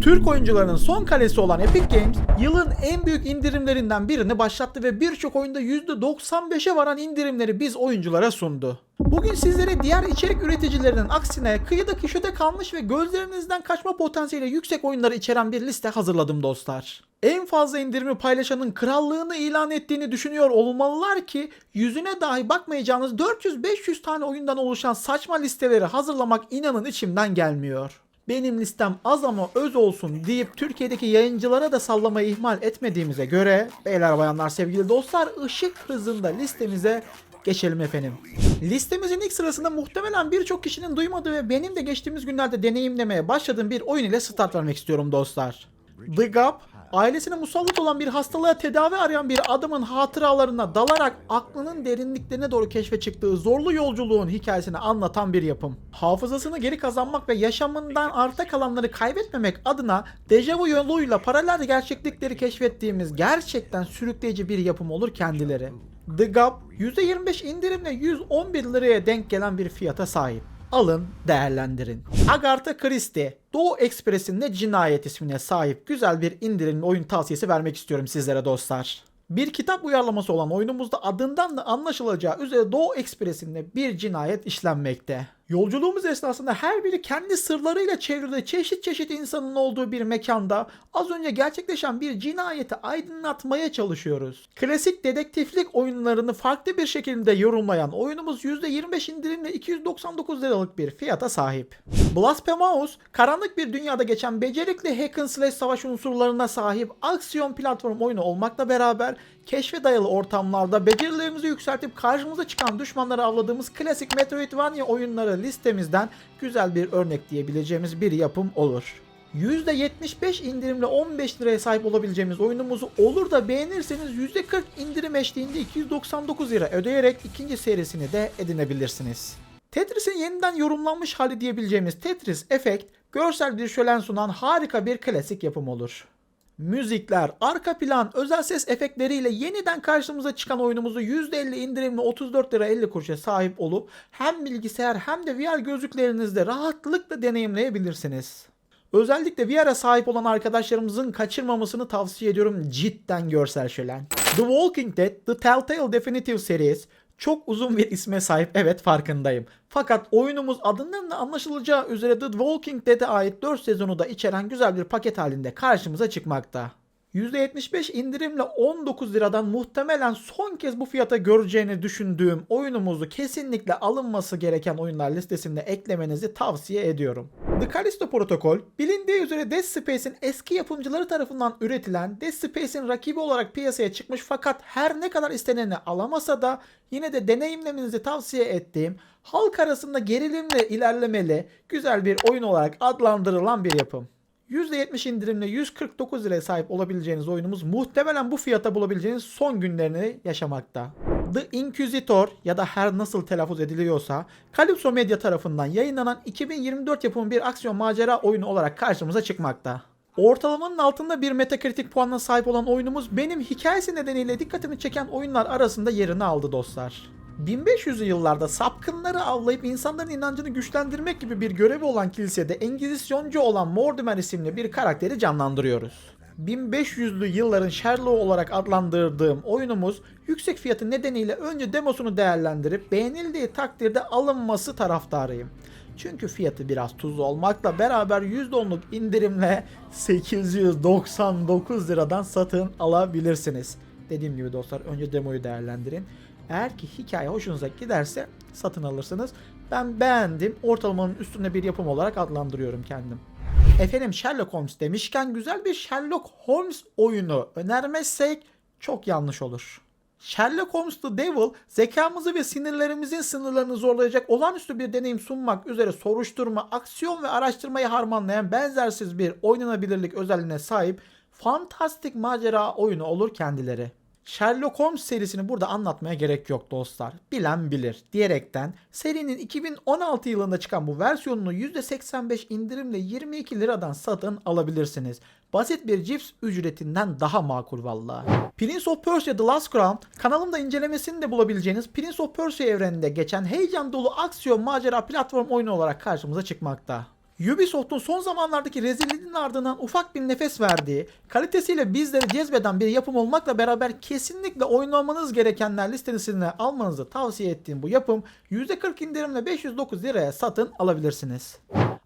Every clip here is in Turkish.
Türk oyuncularının son kalesi olan Epic Games, yılın en büyük indirimlerinden birini başlattı ve birçok oyunda %95'e varan indirimleri biz oyunculara sundu. Bugün sizlere diğer içerik üreticilerinin aksine kıyıda köşede kalmış ve gözlerinizden kaçma potansiyeli yüksek oyunları içeren bir liste hazırladım dostlar. En fazla indirimi paylaşanın krallığını ilan ettiğini düşünüyor olmalılar ki yüzüne dahi bakmayacağınız 400-500 tane oyundan oluşan saçma listeleri hazırlamak inanın içimden gelmiyor. Benim listem az ama öz olsun deyip Türkiye'deki yayıncılara da sallamayı ihmal etmediğimize göre beyler bayanlar sevgili dostlar ışık hızında listemize geçelim efendim. Listemizin ilk sırasında muhtemelen birçok kişinin duymadığı ve benim de geçtiğimiz günlerde deneyimlemeye başladığım bir oyun ile start vermek istiyorum dostlar. The Gap, ailesine musallat olan bir hastalığa tedavi arayan bir adamın hatıralarına dalarak aklının derinliklerine doğru keşfe çıktığı zorlu yolculuğun hikayesini anlatan bir yapım. Hafızasını geri kazanmak ve yaşamından arta kalanları kaybetmemek adına dejavu yoluyla paralel gerçeklikleri keşfettiğimiz gerçekten sürükleyici bir yapım olur kendileri. The Gap %25 indirimle 111 liraya denk gelen bir fiyata sahip. Alın, değerlendirin. Agatha Christie, Doğu Ekspresi'nde cinayet ismine sahip güzel bir indirimli oyun tavsiyesi vermek istiyorum sizlere dostlar. Bir kitap uyarlaması olan oyunumuzda adından da anlaşılacağı üzere Doğu Ekspresi'nde bir cinayet işlenmekte. Yolculuğumuz esnasında her biri kendi sırlarıyla çevrili çeşit çeşit insanın olduğu bir mekanda az önce gerçekleşen bir cinayeti aydınlatmaya çalışıyoruz. Klasik dedektiflik oyunlarını farklı bir şekilde yorumlayan oyunumuz %25 indirimle 299 liralık bir fiyata sahip. Blasphemous, karanlık bir dünyada geçen becerikli hack and slash savaş unsurlarına sahip aksiyon platform oyunu olmakla beraber keşfe dayalı ortamlarda becerilerimizi yükseltip karşımıza çıkan düşmanları avladığımız klasik Metroidvania oyunları listemizden güzel bir örnek diyebileceğimiz bir yapım olur. %75 indirimle 15 liraya sahip olabileceğimiz oyunumuzu olur da beğenirseniz %40 indirim eşliğinde 299 lira ödeyerek ikinci serisini de edinebilirsiniz. Tetris'in yeniden yorumlanmış hali diyebileceğimiz Tetris Effect, görsel bir şölen sunan harika bir klasik yapım olur. Müzikler, arka plan, özel ses efektleriyle yeniden karşımıza çıkan oyunumuzu %50 indirimli 34 lira 50 kuruşa sahip olup hem bilgisayar hem de VR gözlüklerinizde rahatlıkla deneyimleyebilirsiniz. Özellikle VR'a sahip olan arkadaşlarımızın kaçırmamasını tavsiye ediyorum cidden görsel şölen. The Walking Dead The Telltale Definitive Series çok uzun bir isme sahip evet farkındayım. Fakat oyunumuz adından da anlaşılacağı üzere The Walking Dead'e ait 4 sezonu da içeren güzel bir paket halinde karşımıza çıkmakta. %75 indirimle 19 liradan muhtemelen son kez bu fiyata göreceğini düşündüğüm oyunumuzu kesinlikle alınması gereken oyunlar listesine eklemenizi tavsiye ediyorum. The Callisto Protocol, bilindiği üzere Dead Space'in eski yapımcıları tarafından üretilen, Dead Space'in rakibi olarak piyasaya çıkmış fakat her ne kadar isteneni alamasa da yine de deneyimlemenizi tavsiye ettiğim, halk arasında gerilimle ilerlemeli, güzel bir oyun olarak adlandırılan bir yapım. %70 indirimle 149 liraya sahip olabileceğiniz oyunumuz muhtemelen bu fiyata bulabileceğiniz son günlerini yaşamakta. The Inquisitor ya da her nasıl telaffuz ediliyorsa Calypso Media tarafından yayınlanan 2024 yapımı bir aksiyon macera oyunu olarak karşımıza çıkmakta. Ortalamanın altında bir Metacritic puanına sahip olan oyunumuz benim hikayesi nedeniyle dikkatimi çeken oyunlar arasında yerini aldı dostlar. 1500'lü yıllarda sapkınları avlayıp insanların inancını güçlendirmek gibi bir görevi olan kilisede Engizisyoncu olan Mortimer isimli bir karakteri canlandırıyoruz. 1500'lü yılların Sherlock olarak adlandırdığım oyunumuz yüksek fiyatı nedeniyle önce demosunu değerlendirip beğenildiği takdirde alınması taraftarıyım. Çünkü fiyatı biraz tuzlu olmakla beraber %10'luk indirimle 899 liradan satın alabilirsiniz. Dediğim gibi dostlar önce demoyu değerlendirin. Eğer ki hikaye hoşunuza giderse satın alırsınız. Ben beğendim. Ortalamanın üstünde bir yapım olarak adlandırıyorum kendim. Efendim Sherlock Holmes demişken güzel bir Sherlock Holmes oyunu önermezsek çok yanlış olur. Sherlock Holmes The Devil zekamızı ve sinirlerimizin sınırlarını zorlayacak olağanüstü bir deneyim sunmak üzere soruşturma, aksiyon ve araştırmayı harmanlayan benzersiz bir oynanabilirlik özelliğine sahip fantastik macera oyunu olur kendileri. Sherlock Holmes serisini burada anlatmaya gerek yok dostlar. Bilen bilir diyerekten serinin 2016 yılında çıkan bu versiyonunu %85 indirimle 22 liradan satın alabilirsiniz. Basit bir cips ücretinden daha makul valla. Prince of Persia The Last Crown kanalımda incelemesini de bulabileceğiniz Prince of Persia evreninde geçen heyecan dolu aksiyon macera platform oyunu olarak karşımıza çıkmakta. Ubisoft'un son zamanlardaki rezilliğinin ardından ufak bir nefes verdiği, kalitesiyle bizleri cezbeden bir yapım olmakla beraber kesinlikle oynamanız gerekenler listesine almanızı tavsiye ettiğim bu yapım %40 indirimle 509 liraya satın alabilirsiniz.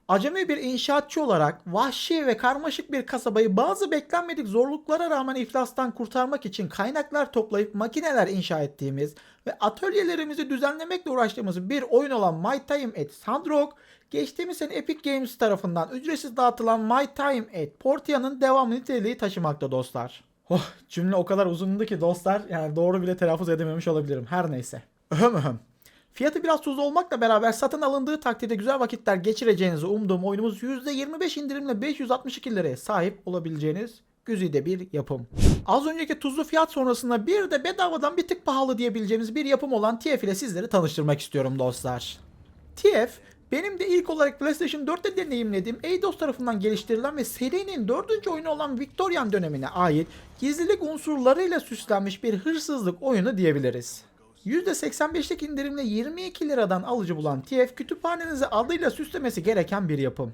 Acemi bir inşaatçı olarak vahşi ve karmaşık bir kasabayı bazı beklenmedik zorluklara rağmen iflastan kurtarmak için kaynaklar toplayıp makineler inşa ettiğimiz ve atölyelerimizi düzenlemekle uğraştığımız bir oyun olan My Time at Sandrock, geçtiğimiz sene Epic Games tarafından ücretsiz dağıtılan My Time at Portia'nın devam niteliği taşımakta dostlar. Oh, cümle o kadar uzundu ki dostlar yani doğru bile telaffuz edememiş olabilirim her neyse. Öhüm öhüm. Fiyatı biraz tuzlu olmakla beraber satın alındığı takdirde güzel vakitler geçireceğinizi umduğum oyunumuz %25 indirimle 562 liraya sahip olabileceğiniz güzide bir yapım. Az önceki tuzlu fiyat sonrasında bir de bedavadan bir tık pahalı diyebileceğimiz bir yapım olan TF ile sizleri tanıştırmak istiyorum dostlar. TF benim de ilk olarak PlayStation 4'te deneyimlediğim Eidos tarafından geliştirilen ve serinin dördüncü oyunu olan Victorian dönemine ait gizlilik unsurlarıyla süslenmiş bir hırsızlık oyunu diyebiliriz. %85'lik indirimle 22 liradan alıcı bulan TF kütüphanenizi adıyla süslemesi gereken bir yapım.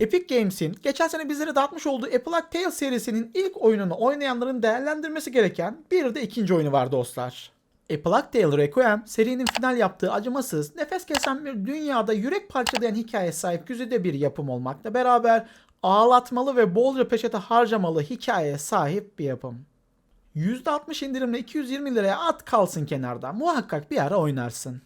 Epic Games'in geçen sene bizlere dağıtmış olduğu A Plague Tale serisinin ilk oyununu oynayanların değerlendirmesi gereken bir de ikinci oyunu var dostlar. A Plague Tale Requiem serinin final yaptığı acımasız, nefes kesen bir dünyada yürek parçalayan hikaye sahip güzide bir yapım olmakla beraber ağlatmalı ve bolca peçete harcamalı hikayeye sahip bir yapım. %60 indirimle 220 liraya at kalsın kenarda. Muhakkak bir ara oynarsın.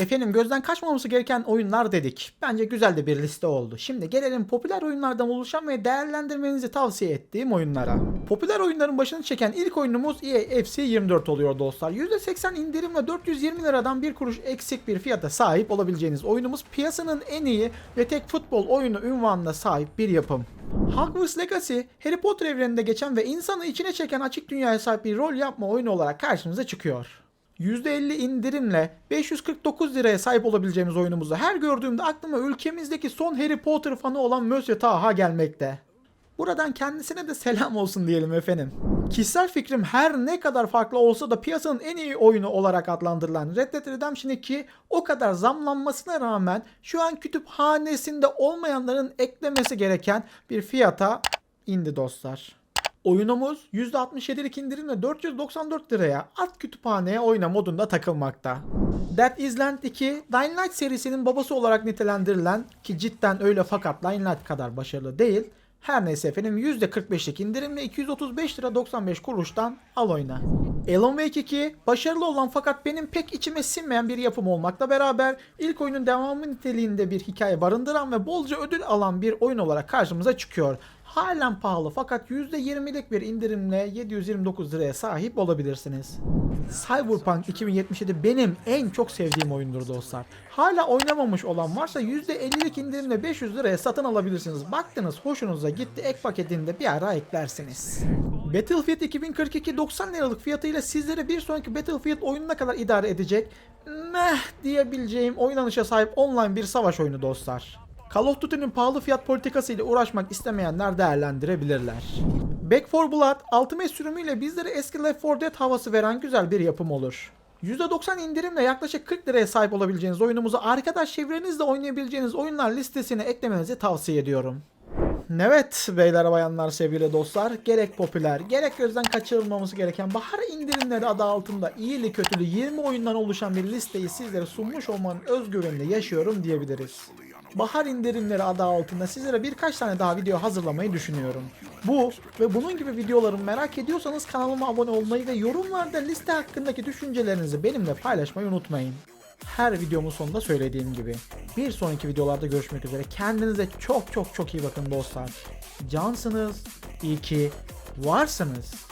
Efendim gözden kaçmaması gereken oyunlar dedik. Bence güzel de bir liste oldu. Şimdi gelelim popüler oyunlardan oluşan ve değerlendirmenizi tavsiye ettiğim oyunlara. Popüler oyunların başını çeken ilk oyunumuz EA FC 24 oluyor dostlar. %80 indirimle 420 liradan bir kuruş eksik bir fiyata sahip olabileceğiniz oyunumuz piyasanın en iyi ve tek futbol oyunu ünvanına sahip bir yapım. Hogwarts Legacy, Harry Potter evreninde geçen ve insanı içine çeken açık dünyaya sahip bir rol yapma oyunu olarak karşımıza çıkıyor. %50 indirimle 549 liraya sahip olabileceğimiz oyunumuzu her gördüğümde aklıma ülkemizdeki son Harry Potter fanı olan Monsieur Taha gelmekte. Buradan kendisine de selam olsun diyelim efendim. Kişisel fikrim her ne kadar farklı olsa da piyasanın en iyi oyunu olarak adlandırılan Red Dead Redemption 2 o kadar zamlanmasına rağmen şu an kütüphanesinde olmayanların eklemesi gereken bir fiyata indi dostlar. Oyunumuz %67'lik indirimle 494 liraya at kütüphaneye oyna modunda takılmakta. Dead Island 2, Dying Light serisinin babası olarak nitelendirilen ki cidden öyle fakat Dying Light kadar başarılı değil. Her neyse efendim %45'lik indirimle 235 lira 95 kuruştan al oyna. Alan Wake 2 başarılı olan fakat benim pek içime sinmeyen bir yapım olmakla beraber ilk oyunun devamı niteliğinde bir hikaye barındıran ve bolca ödül alan bir oyun olarak karşımıza çıkıyor. Halen pahalı fakat %20'lik bir indirimle 729 liraya sahip olabilirsiniz. Cyberpunk 2077 benim en çok sevdiğim oyundur dostlar. Hala oynamamış olan varsa %50'lik indirimle 500 liraya satın alabilirsiniz. Baktınız hoşunuza gitti ek paketinde bir ara eklersiniz. Battlefield 2042 90 liralık fiyatıyla sizlere bir sonraki Battlefield oyununa kadar idare edecek meh diyebileceğim oynanışa sahip online bir savaş oyunu dostlar. Call of Duty'nin pahalı fiyat politikası ile uğraşmak istemeyenler değerlendirebilirler. Back 4 Blood, Ultimate sürümüyle bizlere eski Left 4 Dead havası veren güzel bir yapım olur. %90 indirimle yaklaşık 40 liraya sahip olabileceğiniz oyunumuzu arkadaş çevrenizle oynayabileceğiniz oyunlar listesine eklemenizi tavsiye ediyorum. Evet beyler bayanlar sevgili dostlar gerek popüler gerek gözden kaçırılmaması gereken bahar indirimleri adı altında iyili kötülü 20 oyundan oluşan bir listeyi sizlere sunmuş olmanın özgüvenini yaşıyorum diyebiliriz. Bahar indirimleri adı altında sizlere birkaç tane daha video hazırlamayı düşünüyorum. Bu ve bunun gibi videolarımı merak ediyorsanız kanalıma abone olmayı ve yorumlarda liste hakkındaki düşüncelerinizi benimle paylaşmayı unutmayın. Her videomun sonunda söylediğim gibi. Bir sonraki videolarda görüşmek üzere. Kendinize çok çok çok iyi bakın dostlar. Cansınız. İyi ki varsınız.